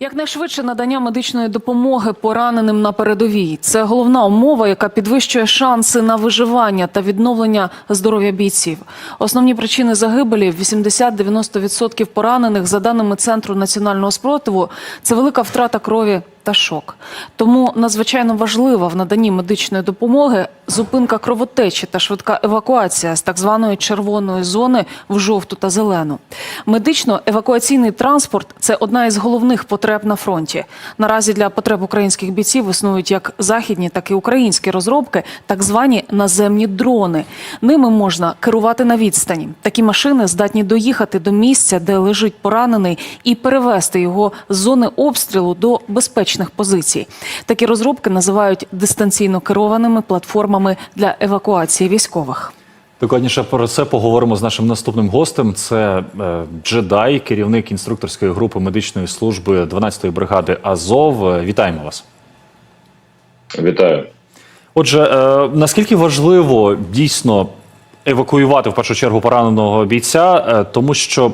Якнайшвидше надання медичної допомоги пораненим на передовій це головна умова, яка підвищує шанси на виживання та відновлення здоров'я бійців. Основні причини загибелі 80-90% поранених, за даними центру національного спротиву, це велика втрата крові та шок. Тому надзвичайно важлива в наданні медичної допомоги зупинка кровотечі та швидка евакуація з так званої червоної зони в жовту та зелену. Медично-евакуаційний транспорт це одна із головних потреб на фронті. Наразі для потреб українських бійців існують як західні, так і українські розробки, так звані наземні дрони. Ними можна керувати на відстані. Такі машини здатні доїхати до місця, де лежить поранений, і перевести його з зони обстрілу до безпечних позицій. Такі розробки називають дистанційно керованими платформами для евакуації військових. Докладніше про це поговоримо з нашим наступним гостем. Це е, джедай, керівник інструкторської групи медичної служби 12-ї бригади Азов. Вітаємо вас. Вітаю. Отже, е, наскільки важливо дійсно евакуювати в першу чергу пораненого бійця, е, тому що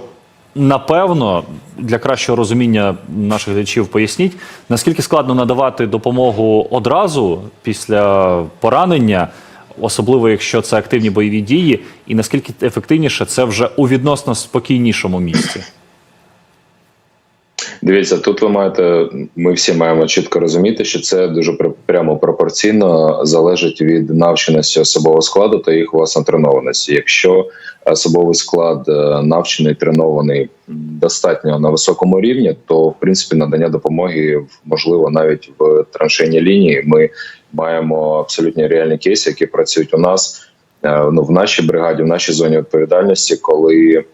напевно для кращого розуміння наших глядачів поясніть, наскільки складно надавати допомогу одразу після поранення, особливо якщо це активні бойові дії, і наскільки ефективніше це вже у відносно спокійнішому місці. Дивіться, тут ви маєте. Ми всі маємо чітко розуміти, що це дуже пр- прямо пропорційно залежить від навченості особового складу та їх власне тренованості. Якщо особовий склад е, навчений, тренований достатньо на високому рівні, то в принципі надання допомоги можливо навіть в траншейній лінії. Ми маємо абсолютно реальні кейси, які працюють у нас е, ну в нашій бригаді, в нашій зоні відповідальності, коли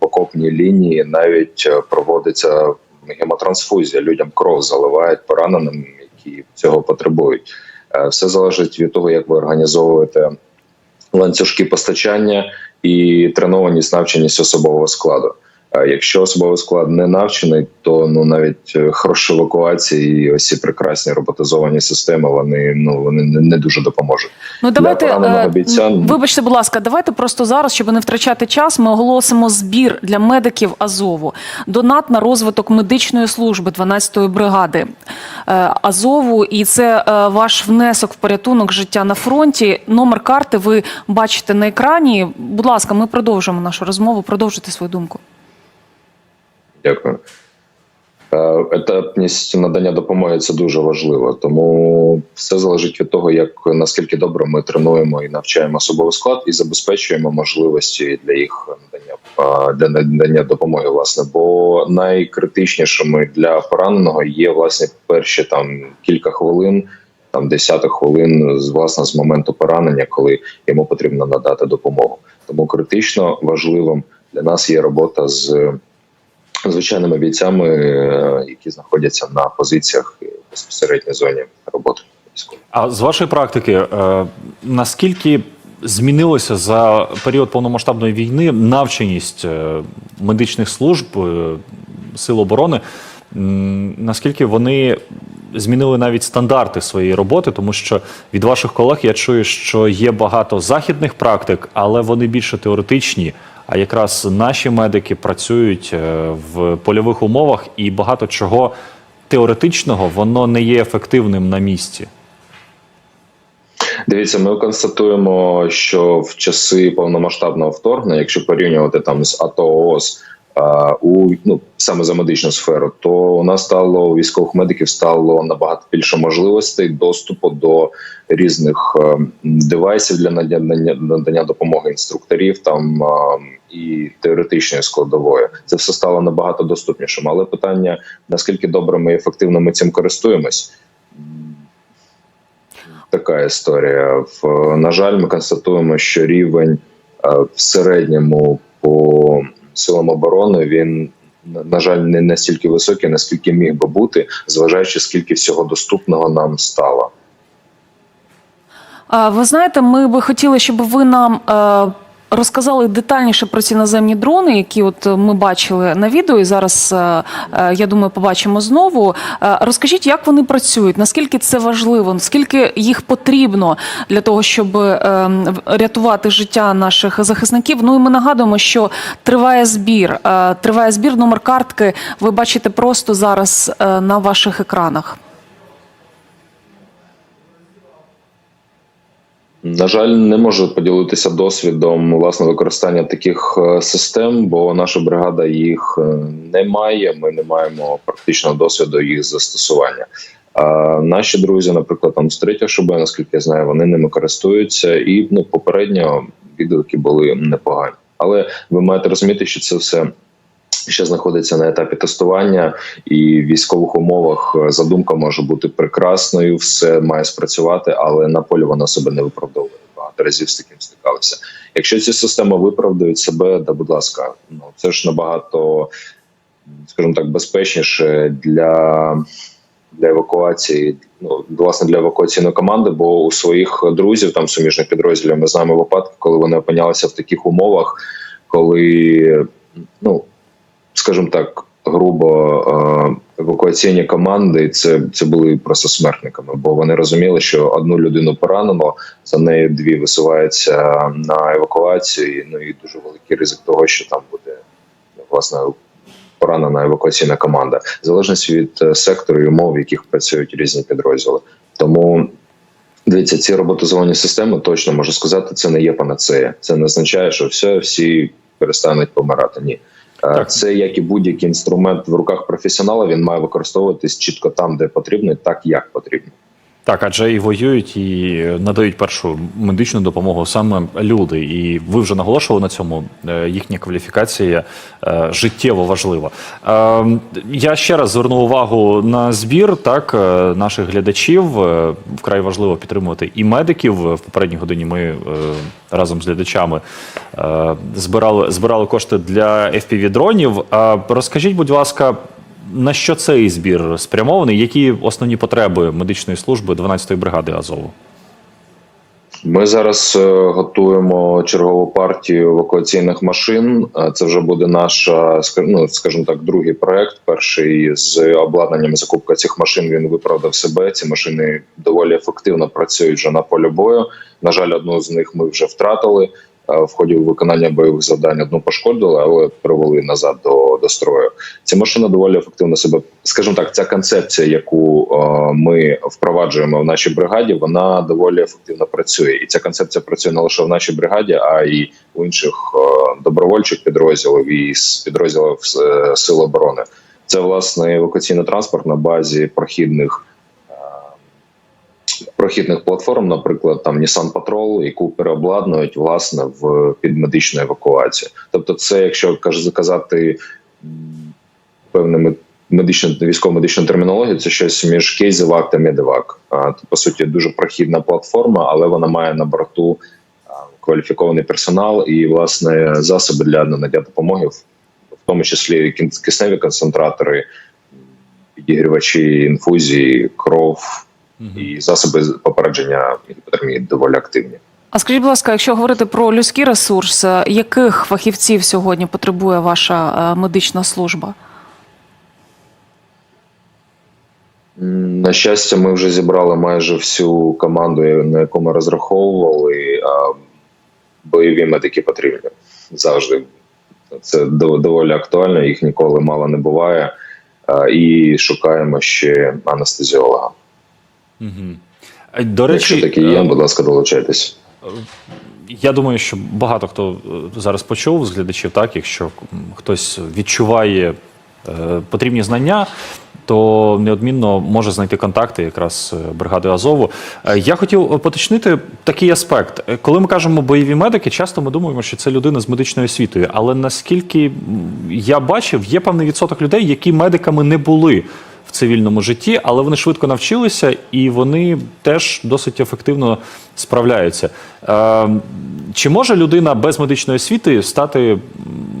в лінії навіть е, проводиться гемотрансфузія. Людям кров заливають пораненим, які цього потребують. Е, Все залежить від того, як ви організовуєте ланцюжки постачання і тренованість, навченість особового складу. Якщо особовий склад не навчений, то ну навіть е, хороші евакуації і ось ці прекрасні роботизовані системи вони ну вони не, дуже допоможуть. Ну давайте Для е, бійця, ну, вибачте, будь ласка, давайте просто зараз, щоб не втрачати час, ми оголосимо збір для медиків Азову. Донат на розвиток медичної служби 12-ї бригади е, Азову. І це ваш внесок в порятунок життя на фронті. Номер карти ви бачите на екрані. Будь ласка, ми продовжимо нашу розмову. Продовжуйте свою думку. Дякую. Е, Етапність надання допомоги це дуже важливо, тому все залежить від того, як наскільки добре ми тренуємо і навчаємо особовий склад і забезпечуємо можливості для їх надання е, для надання допомоги. Власне, бо найкритичнішими для пораненого є власне перші там кілька хвилин, там десяток хвилин власне з моменту поранення, коли йому потрібно надати допомогу. Тому критично важливим для нас є робота з звичайними бійцями, е, які знаходяться на позиціях безпосередній зоні роботи. А з вашої практики, е, наскільки змінилося за період повномасштабної війни навченість е, медичних служб сил оборони? Наскільки вони змінили навіть стандарти своєї роботи, тому що від ваших колег я чую, що є багато західних практик, але вони більше теоретичні. А якраз наші медики працюють е, в польових умовах, і багато чого теоретичного воно не є ефективним на місці. Дивіться, ми констатуємо, що в часи повномасштабного вторгнення, якщо порівнювати там з АТО ООС, у ну саме за медичну сферу, то у нас стало у військових медиків стало набагато більше можливостей доступу до різних е, девайсів для надання, надання допомоги інструкторів там а, і теоретичної складової. Це все стало набагато доступнішим. Але питання наскільки добре ми ефективно ми цим користуємось. Така історія. На жаль, ми констатуємо, що рівень е, в середньому по силам оборони він на- жаль не настільки високий, наскільки міг би бути, зважаючи скільки всього доступного нам стало. Ви знаєте, ми би хотіли, щоб ви нам е, розказали детальніше про ці наземні дрони, які от ми бачили на відео, і зараз е, е, я думаю, побачимо знову. Е, Розкажіть, як вони працюють, наскільки це важливо, наскільки їх потрібно для того, щоб е, рятувати життя наших захисників. Ну і ми нагадуємо, що триває збір. Е, Триває збір номер картки. Ви бачите просто зараз е, на ваших екранах. На жаль, не можу поділитися досвідом власне використання таких е, систем, бо наша бригада їх е, не має. Ми не маємо практичного досвіду їх застосування. А наші друзі, наприклад, там з третього ШБ, наскільки я знаю, вони ними користуються, і ну попередньо відгуки були непогані. Але ви маєте розуміти, що це все ще знаходиться на етапі тестування, і в військових умовах е, задумка може бути прекрасною, все має спрацювати, але на полі вона себе не виправдовує. Багато разів з таким стикалися. Якщо ці системи виправдають себе, да будь ласка, ну це ж набагато, скажімо так, безпечніше для. Для евакуації, ну власне для евакуаційної команди, бо у своїх друзів там суміжних підрозділів ми знаємо випадки, коли вони опинялися в таких умовах, коли ну скажімо так, грубо е, евакуаційні команди це, це були просто смертниками, бо вони розуміли, що одну людину поранено, за нею дві висуваються на евакуацію. Ну і дуже великий ризик того, що там буде власне поранена евакуаційна команда, в залежності від е, сектору і умов, в яких працюють різні підрозділи. Тому Дивіться, ці роботизовані системи точно можу сказати, це не є панацея. Це не означає, що все всі перестануть помирати. Ні, Так. це як і будь-який інструмент в руках професіонала. Він має використовуватись чітко там, де потрібно, і так як потрібно. Так, адже і воюють, і надають першу медичну допомогу саме люди. І ви вже наголошували на цьому. е, Їхня кваліфікація е, життєво важлива. Е, Я ще раз зверну увагу на збір так е, наших глядачів. Вкрай важливо підтримувати і медиків. В попередній годині ми разом з глядачами збирали збирали кошти для fpv дронів. Розкажіть, будь ласка. На що цей збір спрямований? Які основні потреби медичної служби 12-ї бригади Азову? Ми зараз е, готуємо чергову партію евакуаційних машин. Е, Це вже буде наша ска- ну, скажімо так, другий проект. Перший з обладнанням закупка цих машин він виправдав себе. Ці машини доволі ефективно працюють вже на полі бою. На жаль, одну з них ми вже втратили. Е, В ході виконання бойових завдань одну пошкодили, але привели назад до, до строю. Ці машини доволі ефективно себе, скажімо так, ця концепція, яку е, ми впроваджуємо в нашій бригаді, вона доволі ефективно працює. І ця концепція працює не лише в нашій бригаді, а й у інших е, добровольчих підрозділів і підрозділів сил оборони. Це власне евакуаційний транспорт на базі прохідних. Прохідних платформ, наприклад, там Nissan Patrol, яку переобладнують власне в під медичну евакуацію. Тобто, це, якщо казати певними медично військово-медичну термінологію, це щось між кейзевак та медевак. А, то, по суті, дуже прохідна платформа, але вона має на борту кваліфікований персонал і власне засоби для надання допомоги, в тому числі кисневі концентратори, підігрівачі інфузії, кров і засоби попередження гіпотермії доволі активні. А скажіть, будь ласка, якщо говорити про людський ресурс, е, яких фахівців сьогодні потребує ваша е, медична служба? На щастя, ми вже зібрали майже всю команду, на яку ми розраховували. А бойові медики потрібні завжди. Це доволі актуально, їх ніколи мало не буває. І шукаємо ще анестезіолога. Угу. До речі, Якщо такі є, е, будь ласка, долучайтесь. Я думаю, що багато хто е, зараз почув з глядачів, так якщо хтось відчуває е, потрібні знання, то неодмінно може знайти контакти якраз бригади Азову. Я хотів поточнити такий аспект. Коли ми кажемо бойові медики, часто ми думаємо, що це людина з медичною освітою. Але наскільки я бачив, є певний відсоток людей, які медиками не були цивільному житті, але вони швидко навчилися і вони теж досить ефективно справляються. Е, чи може людина без медичної освіти стати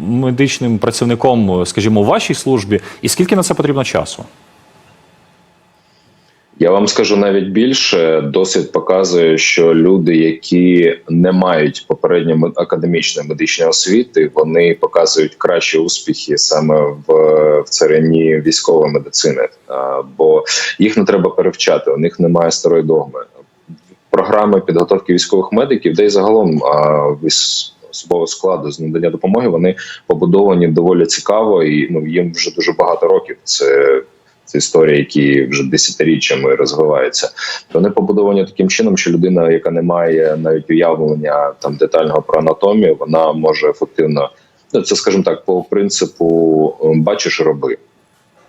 медичним працівником, скажімо, у вашій службі, і скільки на це потрібно часу? Я вам скажу навіть більше. Досвід показує, що люди, які не мають попередньо академічної медичної освіти, вони показують кращі успіхи саме в, в царині військової медицини, бо їх не треба перевчати. У них немає старої догми. Програми підготовки військових медиків, де й загалом особового складу з надання допомоги, вони побудовані доволі цікаво, і ну їм вже дуже багато років. Це це історія, які вже десятиріччями розвиваються. Вони побудовані таким чином, що людина, яка не має навіть уявлення там детального про анатомію, вона може ефективно. Ну, це, скажімо так, по принципу ем, бачиш, роби.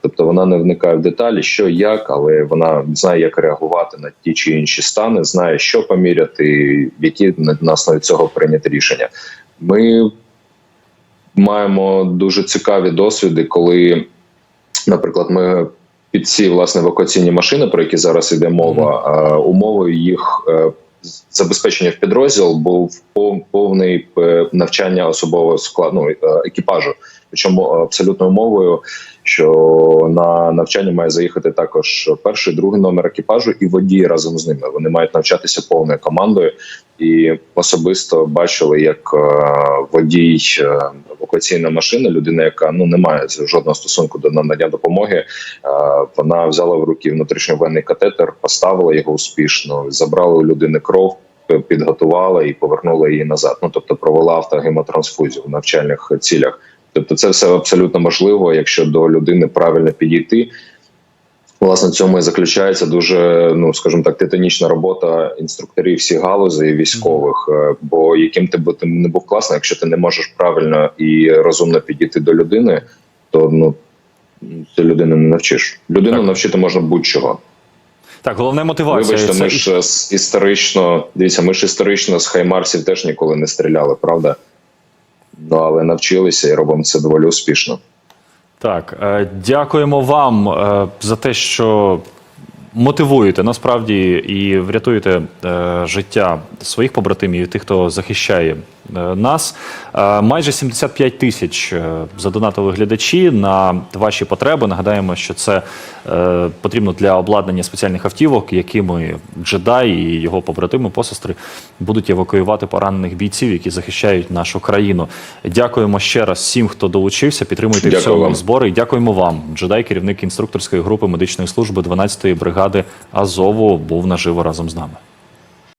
Тобто вона не вникає в деталі, що як, але вона знає, як реагувати на ті чи інші стани, знає, що поміряти, які на основі цього прийняти рішення. Ми маємо дуже цікаві досвіди, коли, наприклад, ми під ці власне евакуаційні машини, про які зараз йде мова, умовою їх е, забезпечення в підрозділ був пов- повний е, навчання особового складу ну, е, екіпажу. Причому абсолютно умовою, що на навчання має заїхати також перший, другий номер екіпажу і водій разом з ними. Вони мають навчатися повною командою, і особисто бачили, як е, водій е, евакуаційної машини, людина, яка ну не має жодного стосунку до надання допомоги. е, Вона взяла в руки внутрішньовенний катетер, поставила його успішно, забрала у людини кров. Підготувала і повернула її назад. Ну тобто провела автогемотрансфузію в навчальних цілях. Тобто, це все абсолютно можливо, якщо до людини правильно підійти. Власне, в цьому і заключається дуже, ну скажімо так, титанічна робота інструкторів всіх галузей військових. Е, Бо яким ти би ти не був класно, якщо ти не можеш правильно і розумно підійти до людини, то ну ти людину не навчиш. Людину Так. навчити можна будь-чого. Так, головна мотивація. Вибачте, це ми ж е, історично дивіться, ми ж історично з хаймарсів теж ніколи не стріляли, правда? Ну але навчилися і робимо це доволі успішно. Так, е, дякуємо вам е, за те, що мотивуєте насправді і врятуєте е, життя своїх побратимів і тих, хто захищає нас. Е, Майже 75 тисяч е, задонатили глядачі на ваші потреби. Нагадаємо, що це е, потрібно для обладнання спеціальних автівок, якими джедай і його побратими, посестри будуть евакуювати поранених бійців, які захищають нашу країну. Дякуємо ще раз всім, хто долучився. Підтримуйте всього збори. І дякуємо вам. Джедай, керівник інструкторської групи медичної служби 12-ї бригади Азову, був наживо разом з нами.